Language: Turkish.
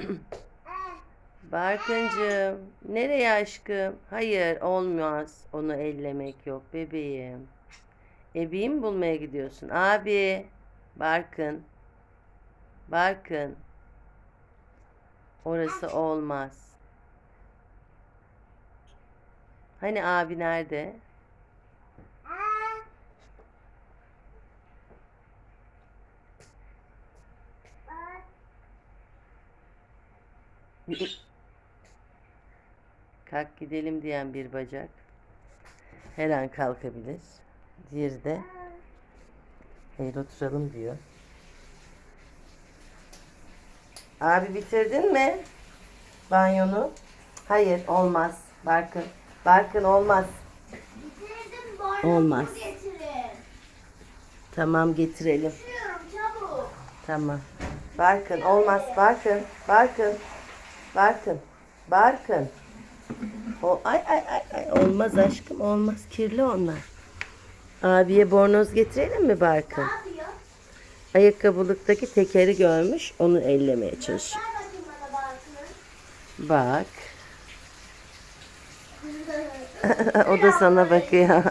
Barkıncığım, nereye aşkım? Hayır, olmaz. Onu ellemek yok bebeğim. Ebi'yi mi bulmaya gidiyorsun? Abi, Barkın. Barkın. Orası olmaz. Hani abi nerede? Kalk gidelim diyen bir bacak. Her an kalkabilir. Diğeri de hayır oturalım diyor. Abi bitirdin mi? Banyonu? Hayır olmaz. Barkın. Barkın olmaz. Bitirdim bornozumu Olmaz. getirin. Tamam getirelim. Çabuk. Tamam. Barkın olmaz. Barkın. Barkın. Barkın. Barkın. O ay ay ay ay olmaz aşkım olmaz kirli onlar. Abiye bornoz getirelim mi Barkın? Ayakkabılıktaki tekeri görmüş onu ellemeye çalışıyor. Bak. o da sana bakıyor.